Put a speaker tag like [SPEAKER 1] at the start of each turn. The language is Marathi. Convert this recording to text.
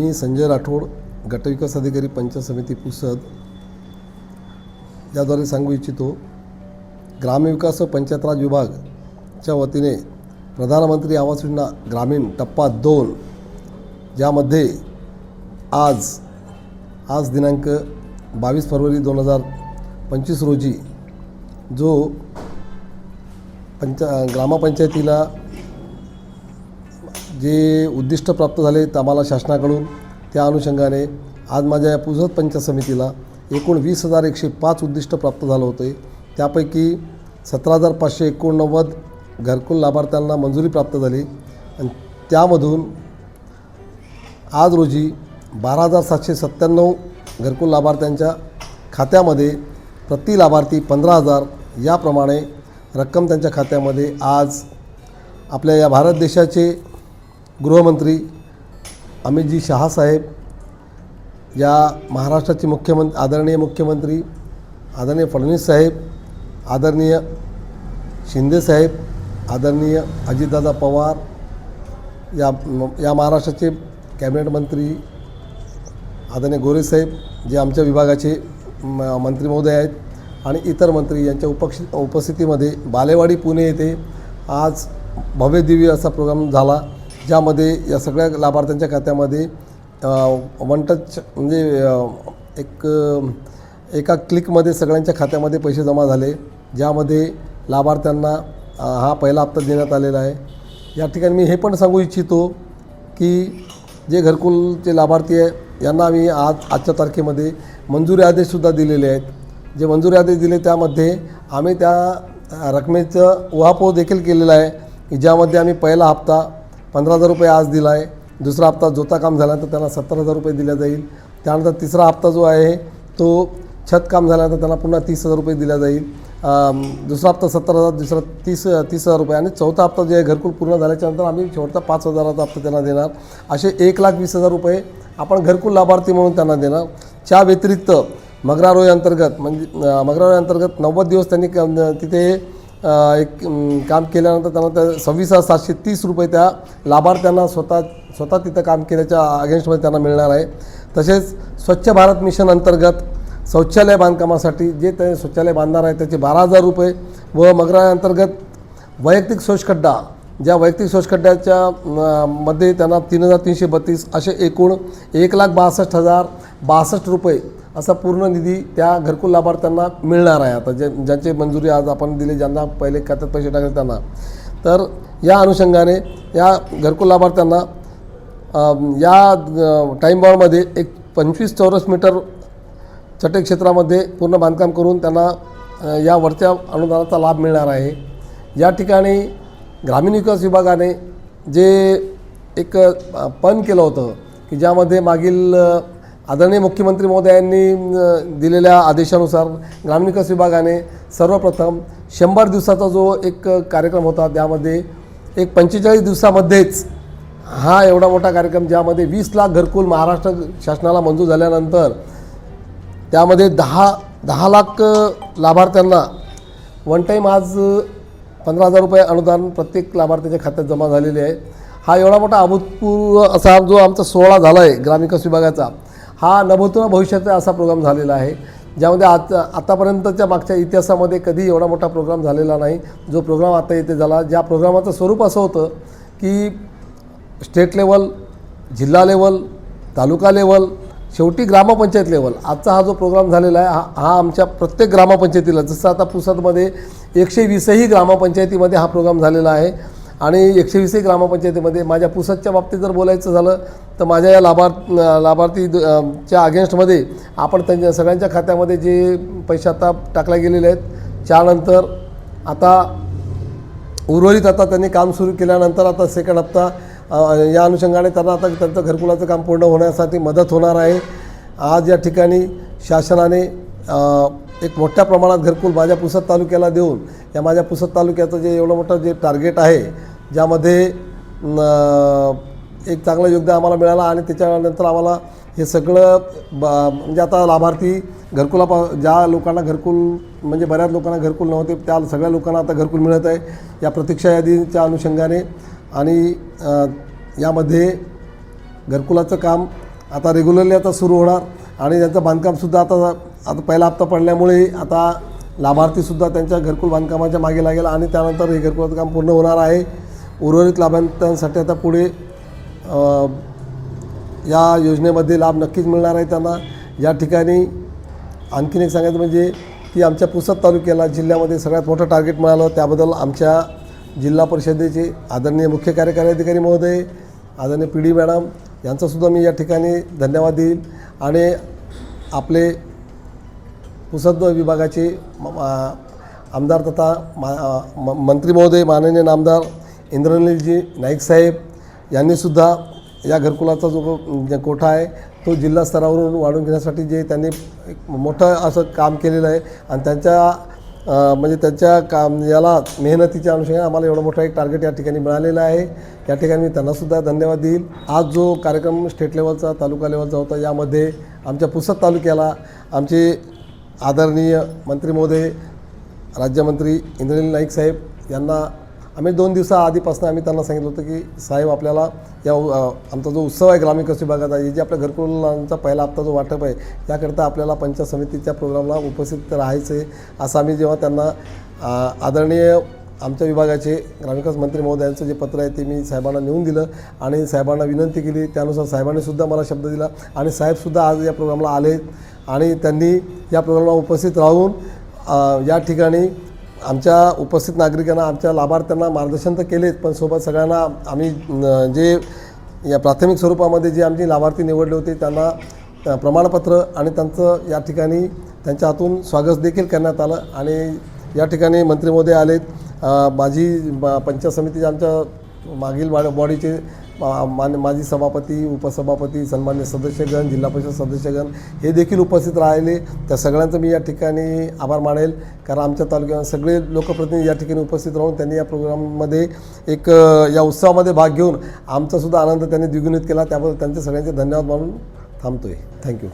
[SPEAKER 1] मी संजय राठोड गटविकास अधिकारी पंचायत समिती पुसद. याद्वारे सांगू इच्छितो ग्रामविकास व पंचायत राज विभागच्या वतीने प्रधानमंत्री आवास योजना ग्रामीण टप्पा दोन ज्यामध्ये आज आज दिनांक बावीस फरवरी दोन हजार पंचवीस रोजी जो पंचा ग्रामपंचायतीला जे उद्दिष्ट प्राप्त झाले ते आम्हाला शासनाकडून त्या अनुषंगाने आज माझ्या या पुसद पंचायत समितीला एकूण वीस हजार एकशे पाच उद्दिष्ट प्राप्त झालं होते. त्यापैकी सतरा हजार पाचशे एकोणनव्वद घरकुल लाभार्थ्यांना मंजुरी प्राप्त झाली आणि त्यामधून आज रोजी बारा हजार सातशे सत्त्याण्णव घरकुल लाभार्थ्यांच्या खात्यामध्ये प्रति लाभार्थी पंधरा हजार याप्रमाणे रक्कम त्यांच्या खात्यामध्ये आज आपल्या या भारत देशाचे गृहमंत्री अमितजी शहासाहेब या महाराष्ट्राचे मुख्यमंत्री आदरणीय मुख्यमंत्री आदरणीय फडणवीस साहेब आदरणीय शिंदेसाहेब आदरणीय अजितदादा पवार या या महाराष्ट्राचे कॅबिनेट मंत्री आदरणीय गोरेसाहेब जे आमच्या विभागाचे म मंत्री महोदय आहेत आणि इतर मंत्री यांच्या उपक्षि उपस्थितीमध्ये बालेवाडी पुणे येथे आज भव्य दिव्य असा प्रोग्राम झाला. ज्यामध्ये या सगळ्या लाभार्थ्यांच्या खात्यामध्ये वन टच म्हणजे एक एका क्लिकमध्ये सगळ्यांच्या खात्यामध्ये पैसे जमा झाले. ज्यामध्ये लाभार्थ्यांना हा पहिला हप्ता देण्यात आलेला आहे. या ठिकाणी मी हे पण सांगू इच्छितो की जे घरकुलचे लाभार्थी आहे यांना आम्ही आज आजच्या तारखेमध्ये मंजुरी आदेशसुद्धा दिलेले आहेत. जे मंजुरी आदेश दिले त्यामध्ये आम्ही त्या रकमेचं उहापोह देखील केलेला आहे की ज्यामध्ये आम्ही पहिला हप्ता पंधरा हजार रुपये आज दिला आहे दुसरा हप्ता जोता काम झाल्यानंतर त्यांना सत्तर हजार रुपये दिला जाईल. त्यानंतर तिसरा हप्ता जो आहे तो छत काम झाल्यानंतर त्यांना पुन्हा तीस हजार रुपये दिला जाईल. दुसरा हप्ता सत्तर हजार दुसरा तीस तीस हजार रुपये आणि चौथा हप्ता जे आहे घरकुल पूर्ण झाल्याच्यानंतर आम्ही शेवटचा पाच हजाराचा हप्ता त्यांना देणार. असे एक लाख वीस हजार रुपये आपण घरकुल लाभार्थी म्हणून त्यांना देणार. त्या व्यतिरिक्त मगरारोय अंतर्गत म्हणजे अ, अंतर्गत नव्वद दिवस त्यांनी क- तिथे एक काम केल्यानंतर त्यांना त्या सव्वीस हजार सातशे तीस रुपये त्या लाभार्थ्यांना स्वतः स्वतः तिथं काम केल्याच्या अगेन्स्टमध्ये त्यांना मिळणार आहे. तसेच स्वच्छ भारत मिशन अंतर्गत शौचालय बांधकामासाठी जे ते शौचालय बांधणार आहे त्याचे बारा हजार रुपये व मगरा अंतर्गत वैयक्तिक शोषखड्डा ज्या वैयक्तिक शोषखड्ड्याच्या मध्ये त्यांना तीन हजार तीनशे बत्तीस असे एकूण एक लाख बासष्ट हजार बासष्ट रुपये असा पूर्ण निधी त्या घरकुल लाभार्थ्यांना मिळणार आहे. आता जे ज्यांची मंजुरी आज आपण दिली ज्यांना पहिले खात्यात पैसे टाकले त्यांना. तर या अनुषंगाने या घरकुल लाभार्थ्यांना या टाईम एक पंचवीस चौरस मीटर चटे क्षेत्रामध्ये पूर्ण बांधकाम करून त्यांना या वरच्या अनुदानाचा लाभ मिळणार आहे. या ठिकाणी ग्रामीण विकास विभागाने जे एक पण केलं होतं की ज्यामध्ये मागील आदरणीय मुख्यमंत्री महोदयांनी दिलेल्या आदेशानुसार ग्रामीण विकास विभागाने सर्वप्रथम शंभर दिवसाचा जो एक कार्यक्रम होता त्यामध्ये एक पंचेचाळीस दिवसामध्येच हा एवढा मोठा कार्यक्रम ज्यामध्ये वीस लाख घरकुल महाराष्ट्र शासनाला मंजूर झाल्यानंतर त्यामध्ये दहा दहा लाख लाभार्थ्यांना वन टाईम आज पंधरा हजार रुपये अनुदान प्रत्येक लाभार्थ्याच्या खात्यात जमा झालेले आहे. हा एवढा मोठा अभूतपूर्व असा जो आमचा सोहळा झाला आहे ग्रामविकास विभागाचा हा नभूतपूर्व भविष्याचा असा प्रोग्राम झालेला आहे ज्यामध्ये आज आतापर्यंतच्या मागच्या इतिहासामध्ये कधी एवढा मोठा प्रोग्राम झालेला नाही. जो प्रोग्राम आता इथे झाला ज्या प्रोग्रामाचं स्वरूप असं होतं की स्टेट लेवल जिल्हा लेवल तालुका लेवल शेवटी ग्रामपंचायत लेवल आजचा हा जो प्रोग्राम झालेला आहे हा हा आमच्या प्रत्येक ग्रामपंचायतीला जसं आता पुसदमध्ये एकशे वीसही ग्रामपंचायतीमध्ये हा प्रोग्राम झालेला आहे. आणि एकशे वीसही ग्रामपंचायतीमध्ये माझ्या पुसदच्या बाबतीत जर बोलायचं झालं तर माझ्या या लाभार्थ लाभार्थी च्या अगेन्स्टमध्ये आपण त्यांच्या सगळ्यांच्या खात्यामध्ये जे पैसे आता टाकले गेलेले आहेत त्यानंतर आता उर्वरित आता त्यांनी काम सुरू केल्यानंतर आता सेकंड हप्ता या अनुषंगाने त्यांना आता त्यांचं घरकुलाचं काम पूर्ण होण्यासाठी मदत होणार आहे. आज या ठिकाणी शासनाने एक मोठ्या प्रमाणात घरकुल माझ्या पुसद तालुक्याला देऊन या माझ्या पुसद तालुक्याचं जे एवढं मोठं जे टार्गेट आहे ज्यामध्ये एक चांगलं योगदान आम्हाला मिळालं आणि त्याच्यानंतर आम्हाला हे सगळं ब म्हणजे आता लाभार्थी घरकुलापा ज्या लोकांना घरकुल म्हणजे बऱ्याच लोकांना घरकुल नव्हते त्या सगळ्या लोकांना आता घरकुल मिळत आहे. या प्रतीक्षा यादीच्या अनुषंगाने आणि यामध्ये घरकुलाचं काम आता रेग्युलरली आता सुरू होणार आणि त्यांचं बांधकामसुद्धा आता आता पहिला हप्ता पडल्यामुळे आता लाभार्थीसुद्धा त्यांच्या घरकुल बांधकामाच्या मागे लागेल आणि त्यानंतर हे घरकुलाचं काम पूर्ण होणार आहे. उर्वरित लाभार्थ्यांसाठी आता पुढे या योजनेमध्ये लाभ नक्कीच मिळणार आहे त्यांना. या ठिकाणी आणखीन एक सांगायचं म्हणजे की आमच्या पुसद तालुक्याला जिल्ह्यामध्ये सगळ्यात मोठं टार्गेट मिळालं. त्याबद्दल आमच्या जिल्हा परिषदेचे आदरणीय मुख्य कार्यकारी अधिकारी महोदय आदरणीय पी डी मॅडम यांचासुद्धा मी या ठिकाणी धन्यवाद देईल आणि आपले पुसद विभागाचे आमदार तथा मा म- मंत्री महोदय माननीय नामदार इंद्रनीलजी नाईक साहेब यांनीसुद्धा या घरकुलाचा जो कोठा आहे तो जिल्हा स्तरावरून वाढून घेण्यासाठी जे त्यांनी एक मोठं असं काम केलेलं आहे आणि त्यांच्या म्हणजे त्यांच्या काम याला मेहनतीच्या अनुषंगाने आम्हाला एवढं मोठं एक टार्गेट या ठिकाणी मिळालेलं आहे. या ठिकाणी मी त्यांनासुद्धा धन्यवाद देईल. आज जो कार्यक्रम स्टेट लेवलचा तालुका लेवलचा होता यामध्ये आमच्या पुसद तालुक्याला आमचे आदरणीय मंत्री महोदय राज्यमंत्री इंद्रनील नाईक साहेब यांना आम्ही दोन दिवसाआधीपासून आम्ही त्यांना सांगितलं होतं की साहेब आपल्याला या आमचा जो उत्सव आहे ग्रामीण कृषी विभागाचा हे जे आपल्या घरकुलांचा पहिला हप्ता जो वाटप आहे याकरता आपल्याला पंचायत समितीच्या प्रोग्रामला उपस्थित राहायचं आहे असं आम्ही जेव्हा त्यांना आदरणीय आमच्या विभागाचे ग्रामविकास मंत्री महोदयांचं जे पत्र आहे ते मी साहेबांना नेऊन दिलं आणि साहेबांना विनंती केली. त्यानुसार साहेबांनीसुद्धा मला शब्द दिला आणि साहेबसुद्धा आज या प्रोग्रामला आले आणि त्यांनी या प्रोग्रामला उपस्थित राहून या ठिकाणी आमच्या उपस्थित नागरिकांना आमच्या लाभार्थ्यांना मार्गदर्शन तर केलेच पण सोबत सगळ्यांना आम्ही जे या प्राथमिक स्वरूपामध्ये जे आमचे लाभार्थी निवडले होते त्यांना प्रमाणपत्र आणि त्यांचं या ठिकाणी त्यांच्या हातून स्वागत देखील करण्यात आलं. आणि या ठिकाणी मंत्री महोदय आलेत. माझी पंचायत समितीचे आमच्या मागील बॉडीचे मान माजी सभापती उपसभापती सन्मान्य सदस्यगण जिल्हा परिषद सदस्यगण हे देखील उपस्थित राहिले. त्या सगळ्यांचं मी या ठिकाणी आभार मानेल. कारण आमच्या तालुक्यात सगळे लोकप्रतिनिधी या ठिकाणी उपस्थित राहून त्यांनी या प्रोग्राममध्ये एक या उत्सवामध्ये भाग घेऊन आमचासुद्धा आनंद त्यांनी द्विगुणित केला. त्याबद्दल त्यांचे सगळ्यांचे धन्यवाद मानून थांबतोय. थँक्यू